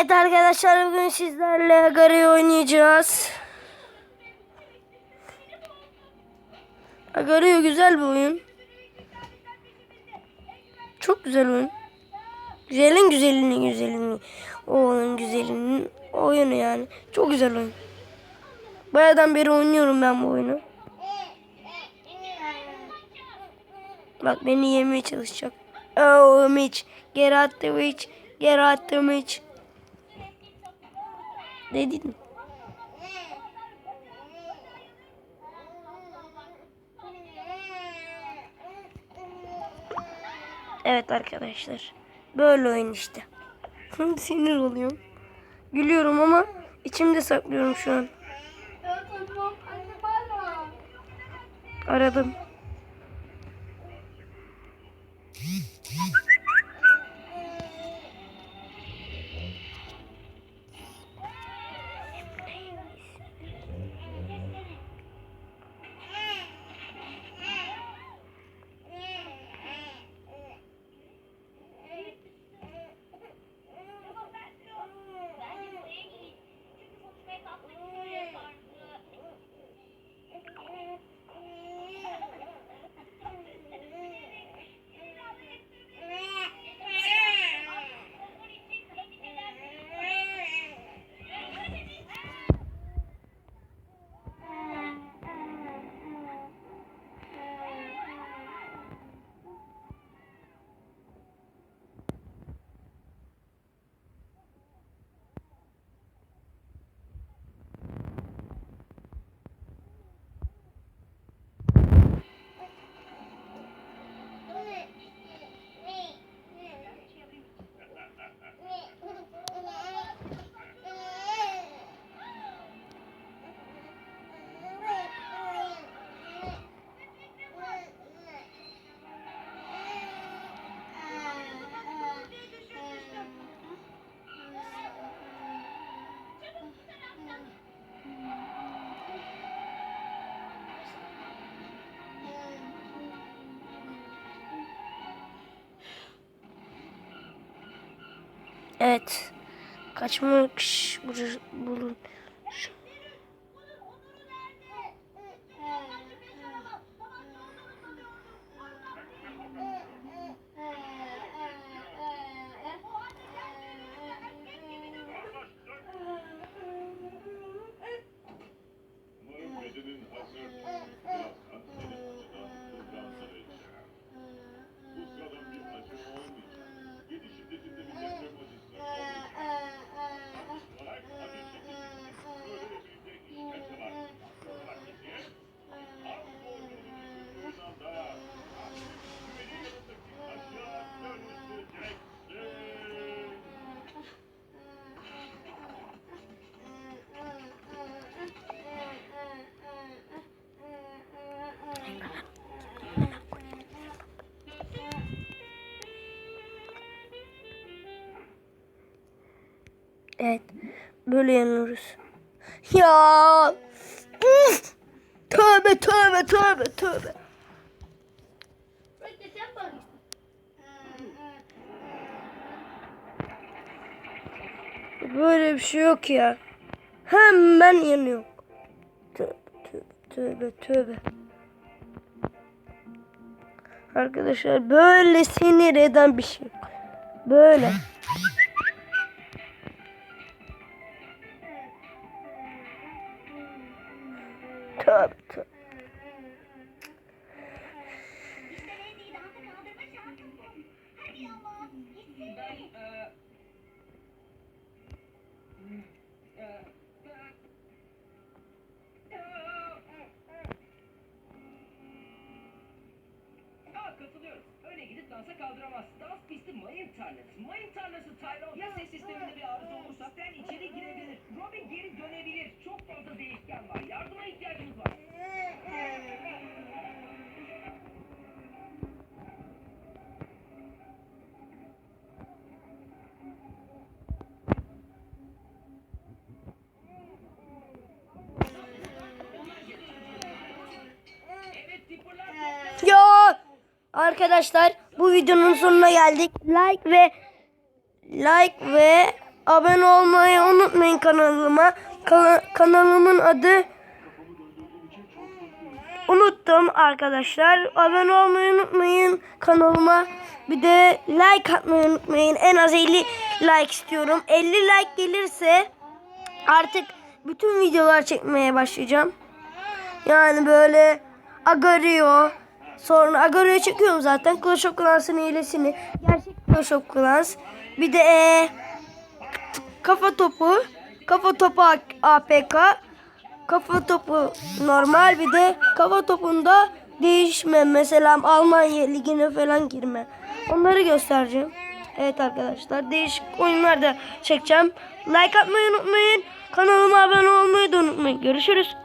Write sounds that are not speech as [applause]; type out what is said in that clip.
Evet arkadaşlar bugün sizlerle Agari oynayacağız. Agari güzel bir oyun. Çok güzel oyun. Güzelin güzelini güzelini. O oyun güzelinin oyunu yani. Çok güzel oyun. Bayağıdan beri oynuyorum ben bu oyunu. Bak beni yemeye çalışacak. Oh Mitch. Get out the witch. Get out the witch. Dedin. Evet arkadaşlar. Böyle oyun işte. [laughs] Sinir oluyorum. Gülüyorum ama içimde saklıyorum şu an. Aradım. Evet. Kaçmak bulun. Şu- Evet. Böyle yanıyoruz. Ya. Uf! Tövbe tövbe tövbe tövbe. Böyle bir şey yok ya. Hemen yanıyor. Tövbe tövbe tövbe tövbe. Arkadaşlar böyle sinir eden bir şey. Böyle. Gidip dansa kaldıramaz. Dans pisti mayın tarlası. Mayın tarlası Tyrone. Ya ses sisteminde bir arıza olursa sen içeri girebilir. Robin geri dönebilir. Arkadaşlar bu videonun sonuna geldik. Like ve like ve abone olmayı unutmayın kanalıma. Kana- kanalımın adı unuttum arkadaşlar. Abone olmayı unutmayın kanalıma. Bir de like atmayı unutmayın. En az 50 like istiyorum. 50 like gelirse artık bütün videolar çekmeye başlayacağım. Yani böyle Agario sonra Agario'yu çekiyorum zaten. Clash of Clans'ın hilesini. Gerçek Clash of Clans. Bir de eee, kafa topu. Kafa topu APK. Kafa topu normal bir de kafa topunda değişme. Mesela Almanya ligine falan girme. Onları göstereceğim. Evet arkadaşlar değişik oyunlar da çekeceğim. Like atmayı unutmayın. Kanalıma abone olmayı da unutmayın. Görüşürüz.